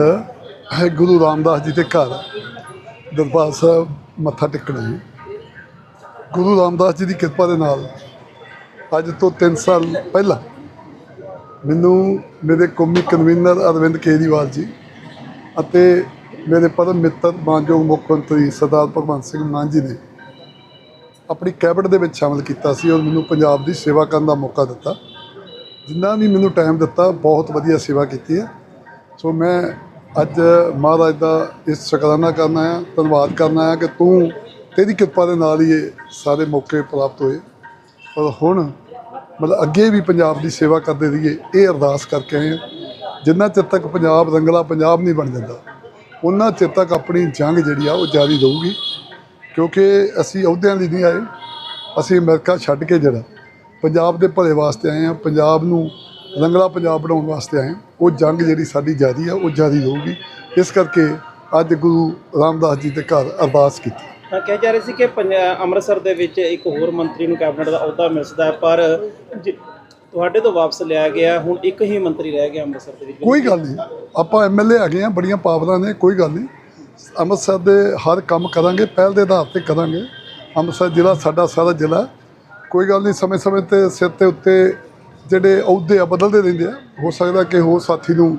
ਹੈ ਗੁਰੂ ਰਾਮਦਾਸ ਜੀ ਦੇ ਘਰ, ਦਰਬਾਰ ਸਾਹਿਬ ਮੱਥਾ ਟੇਕਣਾ ਜੀ। ਗੁਰੂ ਰਾਮਦਾਸ ਜੀ ਦੀ ਕਿਰਪਾ ਦੇ ਨਾਲ ਅੱਜ ਤੋਂ 3 ਸਾਲ ਪਹਿਲਾਂ ਮੈਨੂੰ ਮੇਰੇ ਕੌਮੀ ਕਨਵੀਨਰ ਅਰਵਿੰਦ ਕੇਜਰੀਵਾਲ ਜੀ ਅਤੇ ਮੇਰੇ ਪਰਮ ਮਿੱਤਰ ਮਾਨਯੋਗ ਮੁੱਖ ਮੰਤਰੀ ਸਰਦਾਰ ਭਗਵੰਤ ਸਿੰਘ ਮਾਨ ਜੀ ਨੇ ਆਪਣੀ ਕੈਬਨਿਟ ਦੇ ਵਿੱਚ ਸ਼ਾਮਲ ਕੀਤਾ ਸੀ ਔਰ ਮੈਨੂੰ ਪੰਜਾਬ ਦੀ ਸੇਵਾ ਕਰਨ ਦਾ ਮੌਕਾ ਦਿੱਤਾ। ਜਿੰਨਾ ਵੀ ਮੈਨੂੰ ਟਾਈਮ ਦਿੱਤਾ, ਬਹੁਤ ਵਧੀਆ ਸੇਵਾ ਕੀਤੀ ਹੈ। ਸੋ ਮੈਂ ਅੱਜ ਮਹਾਰਾਜ ਦਾ ਇਸ ਸ਼ੁਕਰਾਨਾ ਕਰਨਾ ਆ ਧੰਨਵਾਦ ਕਰਨਾ ਆ ਕਿ ਤੂੰ ਤੇਰੀ ਕਿਰਪਾ ਦੇ ਨਾਲ ਹੀ ਇਹ ਸਾਰੇ ਮੌਕੇ ਪ੍ਰਾਪਤ ਹੋਏ। ਔਰ ਹੁਣ ਮਤਲਬ ਅੱਗੇ ਵੀ ਪੰਜਾਬ ਦੀ ਸੇਵਾ ਕਰਦੇ ਰਹੀਏ, ਇਹ ਅਰਦਾਸ ਕਰਕੇ ਆਏ ਹਾਂ। ਜਿੰਨਾ ਚਿਰ ਤੱਕ ਪੰਜਾਬ ਰੰਗਲਾ ਪੰਜਾਬ ਨਹੀਂ ਬਣ ਜਾਂਦਾ ਉਹਨਾਂ ਚਿਰ ਤੱਕ ਆਪਣੀ ਜੰਗ ਜਿਹੜੀ ਆ ਉਹ ਜਾਰੀ ਰਹੂਗੀ। ਕਿਉਂਕਿ ਅਸੀਂ ਅਹੁਦਿਆਂ ਲਈ ਨਹੀਂ ਆਏ, ਅਸੀਂ ਅਮਰੀਕਾ ਛੱਡ ਕੇ ਜਿਹੜਾ ਪੰਜਾਬ ਦੇ ਭਲੇ ਵਾਸਤੇ ਆਏ ਹਾਂ, ਪੰਜਾਬ ਨੂੰ ਰੰਗਲਾ ਪੰਜਾਬ ਬਣਾਉਣ ਵਾਸਤੇ ਆਏ ਉਹ ਜੰਗ ਜਿਹੜੀ ਸਾਡੀ ਜਾਰੀ ਆ ਉਹ ਜਾਰੀ ਰਹੂਗੀ। ਇਸ ਕਰਕੇ ਅੱਜ ਗੁਰੂ ਰਾਮਦਾਸ ਜੀ ਦੇ ਘਰ ਅਰਦਾਸ ਕੀਤੀ। ਤਾਂ ਕਿਹਾ ਜਾ ਰਿਹਾ ਸੀ ਕਿ ਅੰਮ੍ਰਿਤਸਰ ਦੇ ਵਿੱਚ ਇੱਕ ਹੋਰ ਮੰਤਰੀ ਨੂੰ ਕੈਬਨਿਟ ਦਾ ਅਹੁਦਾ ਮਿਲ ਸਕਦਾ ਹੈ ਪਰ ਤੁਹਾਡੇ ਤੋਂ ਵਾਪਸ ਲਿਆ ਗਿਆ ਹੁਣ ਇੱਕ ਹੀ ਮੰਤਰੀ ਰਹਿ ਗਿਆ ਅੰਮ੍ਰਿਤਸਰ ਦੇ ਵਿੱਚ। ਕੋਈ ਗੱਲ ਨਹੀਂ। ਆਪਾਂ ਐਮਐਲਏ ਹੈਗੇ ਆ ਬੜੀਆਂ ਪਾਵਰਾਂ ਨੇ ਕੋਈ ਗੱਲ ਨਹੀਂ। ਅੰਮ੍ਰਿਤਸਰ ਦੇ ਹਰ ਕੰਮ ਕਰਾਂਗੇ ਪਹਿਲ ਦੇ ਆਧਾਰ ਤੇ ਕਰਾਂਗੇ। ਅੰਮ੍ਰਿਤਸਰ ਜ਼ਿਲ੍ਹਾ ਸਾਡਾ ਸਾਰਾ ਜ਼ਿਲ੍ਹਾ। ਕੋਈ ਗੱਲ ਨਹੀਂ ਸਮੇਂ-ਸਮੇਂ ਤੇ ਸਿਰ ਤੇ ਉੱਤੇ ਜਿਹੜੇ ਅਹੁਦੇ ਆ, ਬਦਲਦੇ ਰਹਿੰਦੇ ਆ। ਹੋ ਸਕਦਾ ਕਿ ਹੋਰ ਸਾਥੀ ਨੂੰ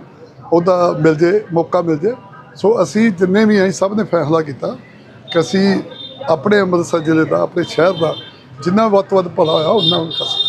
ਉਹਦਾ ਮਿਲ ਜੇ, ਮੌਕਾ ਮਿਲ ਜੇ। ਸੋ ਅਸੀਂ ਜਿੰਨੇ ਵੀ ਅਸੀਂ ਸਭ ਨੇ ਫੈਸਲਾ ਕੀਤਾ ਕਿ ਅਸੀਂ ਆਪਣੇ ਅੰਮ੍ਰਿਤਸਰ ਜ਼ਿਲ੍ਹੇ ਦਾ, ਆਪਣੇ ਸ਼ਹਿਰ ਦਾ ਜਿੰਨਾ ਵੱਧ ਤੋਂ ਵੱਧ ਭਲਾ ਹੋਇਆ ਉਹਨਾਂ ਨੂੰ ਕਰਾਂਗੇ